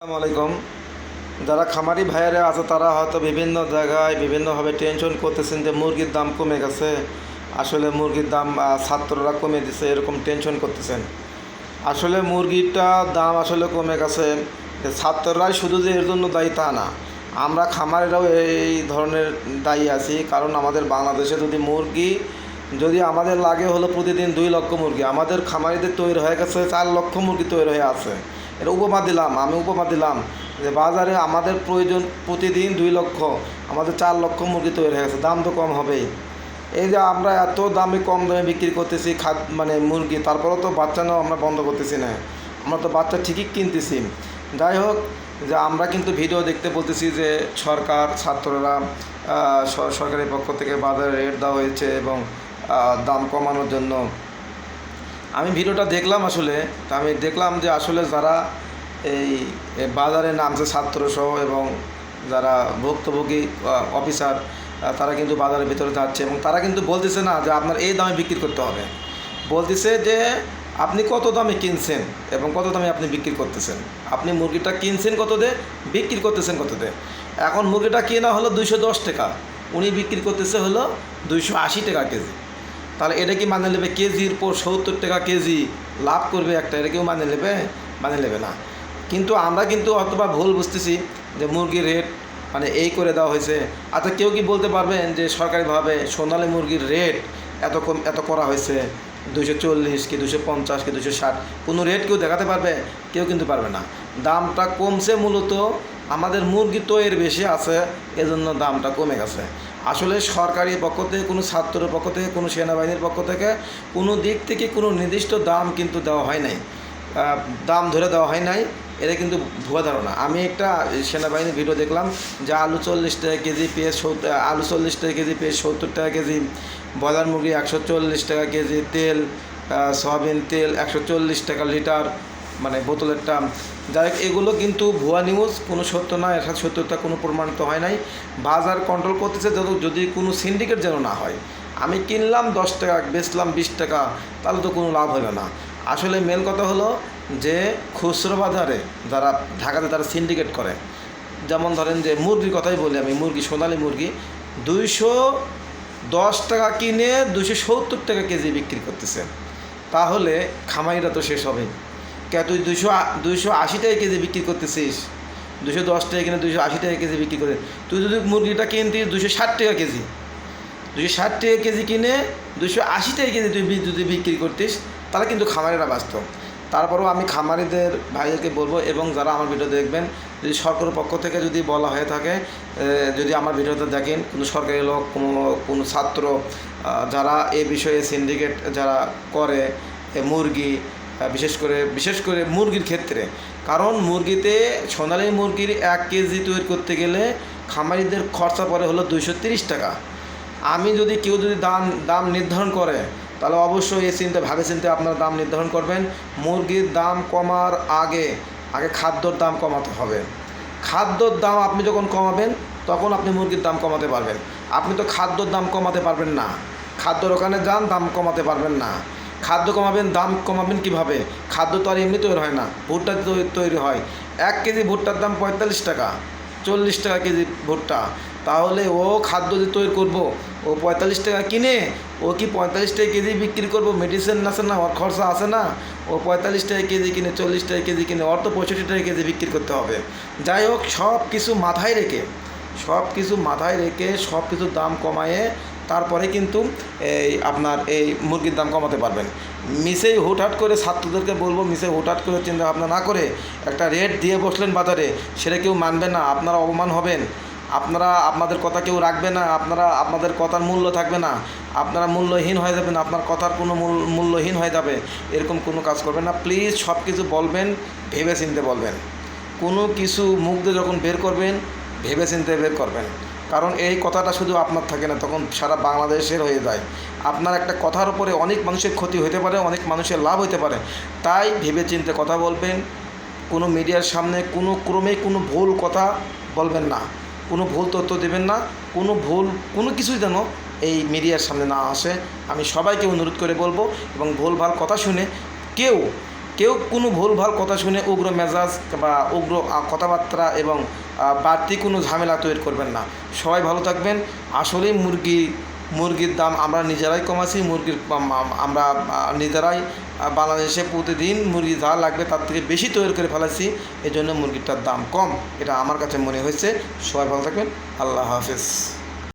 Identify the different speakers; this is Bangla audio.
Speaker 1: আসসালামু আলাইকুম। যারা খামারি ভাইয়েরা আছে, তারা হয়তো বিভিন্ন জায়গায় বিভিন্নভাবে টেনশন করতেছেন যে মুরগির দাম কমে গেছে। আসলে মুরগির দাম ছাত্ররা কমে দিছে, এরকম টেনশন করতেছেন। আসলে মুরগিটার দাম আসলে কমে গেছে। ছাত্ররাই শুধু যে এর জন্য দায়ী তা না, আমরা খামারিরাও এই ধরনের দায়ী আছি। কারণ আমাদের বাংলাদেশে যদি মুরগি, যদি আমাদের লাগে হলো প্রতিদিন দুই লক্ষ মুরগি, আমাদের খামারিদের তৈরি হয়ে গেছে চার লক্ষ মুরগি তৈরি হয়ে আছে। এটা উপমা দিলাম, আমি উপমা দিলাম। যে বাজারে আমাদের প্রয়োজন প্রতিদিন দুই লক্ষ, আমাদের চার লক্ষ মুরগি তৈরি হয়ে গেছে, দাম তো কম হবেই। এই যে আমরা এত দামে কম দামে বিক্রি করতেছি, খাদ মানে মুরগি, তারপরেও তো বাচ্চা নেওয়া আমরা বন্ধ করতেছি না। আমরা তো বাচ্চা ঠিকই কিনতেছি। যাই হোক, যে আমরা কিন্তু ভিডিও দেখতে বলতেছি যে সরকার, ছাত্ররা সরকারের পক্ষ থেকে বাজারে রেট দেওয়া হয়েছে এবং দাম কমানোর জন্য আমি ভিডিওটা দেখলাম আসলে, তা আমি দেখলাম যে আসলে যারা এই বাজারে নামছে ছাত্রসহ এবং যারা ভুক্তভোগী অফিসার তারা কিন্তু বাজারের ভিতরে যাচ্ছে এবং তারা কিন্তু বলতেছে না যে আপনার এই দামে বিক্রি করতে হবে। বলতেছে যে আপনি কত দামে কিনছেন এবং কত দামে আপনি বিক্রি করতেছেন? আপনি মুরগিটা কিনছেন কত দে, বিক্রি করতেছেন কত দে? এখন মুরগিটা কেনা হলো দুইশো দশ টাকা, উনি বিক্রি করতেছে হলো দুইশো আশি টাকা কেজি। তাহলে এটা কি মানে নেবে কেজির পর সত্তর টাকা কেজি লাভ করবে একটা? এটা কেউ মানে নেবে? মানে নেবে না। কিন্তু আমরা কিন্তু অথবা ভুল বুঝতেছি যে মুরগির রেট মানে এই করে দেওয়া হয়েছে। আচ্ছা কেউ কি বলতে পারবেন যে সরকারিভাবে সোনালী মুরগির রেট এত কম, এত করা হয়েছে? দুশো চল্লিশ কি দুশো পঞ্চাশ কি দুশো ষাট? কোনো রেট কেউ দেখাতে পারবে? কেউ কিন্তু পারবে না। দামটা কমছে মূলত আমাদের মুরগি তো এর বেশি আছে, এজন্য দামটা কমে গেছে। আসলে সরকারি পক্ষ থেকে, কোনো ছাত্রের পক্ষ থেকে, কোনো সেনাবাহিনীর পক্ষ থেকে কোনো দিক থেকে কোনো নির্দিষ্ট দাম কিন্তু দেওয়া হয় নাই। দাম ধরে দেওয়া হয় নাই, এটা কিন্তু ভুয়া ধারণা। আমি একটা সেনাবাহিনীর ভিডিও দেখলাম যে আলু চল্লিশ টাকা কেজি, পেঁয়াজ সত্তর আলু চল্লিশ টাকা কেজি, পেঁয়াজ সত্তর টাকা কেজি, ব্রয়লার মুরগি একশো চল্লিশ টাকা কেজি, তেল সয়াবিন তেল একশো চল্লিশ টাকা লিটার মানে বোতলের দাম। যাই এগুলো কিন্তু ভুয়া নিউজ কোনো সত্য না, এর সত্যতা কোনো প্রমাণিত হয় নাই। বাজার কন্ট্রোল করতেছে যত যদি কোনো সিন্ডিকেট যেন না হয়। আমি কিনলাম দশ টাকা, বেচলাম বিশ টাকা, তাহলে তো কোনো লাভ হবে না। আসলে মেন কথা হলো যে, খুচরো বাজারে যারা, ঢাকাতে তারা সিন্ডিকেট করে। যেমন ধরেন যে, মুরগির কথাই বলি আমি, মুরগি, সোনালি মুরগি, দুইশো দশ টাকা কিনে দুশো সত্তর টাকা কেজি বিক্রি করতেছে। তাহলে খামাইরা তো শেষ হবে। কে তুই দুশো দুইশো আশি টাকা কেজি বিক্রি করতেছিস? দুশো দশ টাকা কিনে দুশো আশি টাকা কেজি বিক্রি করে। তুই যদি মুরগিটা কিনতিস দুশো ষাট টাকা কেজি। দুশো ষাট টাকা কেজি কিনে দুশো আশি টাকা কেজি তুই যদি বিক্রি করতিস, তাহলে কিন্তু খামারিরা বাঁচত। তারপরেও আমি খামারিদের ভাইদেরকে বলব এবং যারা আমার ভিডিও দেখবেন, যদি সরকারের পক্ষ থেকে যদি বলা হয়ে থাকে যদি আমার ভিডিওতে দেখেন, কোনো সরকারি লোক, কোনো কোনো ছাত্র যারা এ বিষয়ে সিন্ডিকেট যারা করে মুরগি বিশেষ করে বিশেষ করে মুরগির ক্ষেত্রে। কারণ মুরগিতে সোনালি মুরগির এক কেজি তৈরি করতে গেলে খামারিদের খরচা পড়ে হলো দুইশো টাকা। আমি যদি কেউ যদি দাম দাম নির্ধারণ করে, তাহলে অবশ্যই এই চিন্তা, ভাবে চিন্তে আপনারা দাম নির্ধারণ করবেন। মুরগির দাম কমার আগে আগে খাদ্যর দাম কমাতে হবে। খাদ্যর দাম আপনি যখন কমাবেন, তখন আপনি মুরগির দাম কমাতে পারবেন। আপনি তো খাদ্যর দাম কমাতে পারবেন না। খাদ্যর ওখানে যান, দাম কমাতে পারবেন না। খাদ্য কমাবেন, দাম কমাবেন কীভাবে? খাদ্য তো আর এমনি তৈরি হয় না, ভুট্টা তৈরি হয়। এক কেজি ভুট্টার দাম পঁয়তাল্লিশ টাকা, চল্লিশ টাকা কেজি ভুট্টা। তাহলে ও খাদ্য যে তৈরি করব, ও পঁয়তাল্লিশ টাকা কিনে, ও কি পঁয়তাল্লিশ টাকা কেজি বিক্রি করব? মেডিসিন আছে না, ওর খরচা আছে না? ও পঁয়তাল্লিশ টাকা কেজি কিনে, চল্লিশ টাকা কেজি কিনে, ওর তো পঁয়ষট্টি টাকা কেজি বিক্রি করতে হবে। যাই হোক সব কিছু মাথায় রেখে সব কিছু মাথায় রেখে সব কিছু দাম কমায়ে তারপরে কিন্তু এই আপনার এই মুরগির দাম কমাতে পারবেন। মিসেই হুটহাট করে ছাত্রদেরকে বলব মিসে হুটহাট করে চিন্তা ভাবনা না করে একটা রেট দিয়ে বসলেন বাজারে, সেটা কেউ মানবে না, আপনারা অপমান হবেন। আপনারা, আপনাদের কথা কেউ রাখবে না, আপনারা, আপনাদের কথার মূল্য থাকবে না, আপনারা মূল্যহীন হয়ে যাবেন, আপনার কথার কোনো মূল- মূল্যহীন হয়ে যাবে, এরকম কোনো কাজ করবেন না। প্লিজ সব কিছু বলবেন ভেবে চিনতে বলবেন। কোনো কিছু মুখ দিয়ে যখন বের করবেন ভেবে চিনতে বের করবেন। কারণ এই কথাটা শুধু আপনার থাকে না, তখন সারা বাংলাদেশের হয়ে যায়। আপনার একটা কথার উপরে অনেক মানুষের ক্ষতি হতে পারে, অনেক মানুষের লাভ হতে পারে। তাই ভেবে চিনতে কথা বলবেন, কোনো মিডিয়ার সামনে কোনো ক্রমে কোনো ভুল কথা বলবেন না। কোনো ভুল তথ্য দেবেন না, কোনো ভুল, কোনো কিছুই যেন এই মিডিয়ার সামনে না আসে। আমি সবাইকে অনুরোধ করে বলব, এবং ভুল ভালো কথা শুনে কেউ কেউ কোনো ভুলভাল কথা শুনে উগ্র মেজাজ বা উগ্র কথাবার্তা এবং বাড়তি কোনো ঝামেলা তৈরি করবেন না। সবাই ভালো থাকবেন। আসলেই মুরগি, মুরগির দাম আমরা নিজেরাই কমাছি মুরগির আম- আম- আমরা নিজেরাই বাংলাদেশে প্রতিদিন মুরগি যা লাগবে তার থেকে বেশি তৈরি করে ফেলাছি এজন্য জন্য মুরগিটার দাম কম, এটা আমার কাছে মনে হয়েছে। সবাই ভালো থাকবেন। আল্লাহ হাফেজ।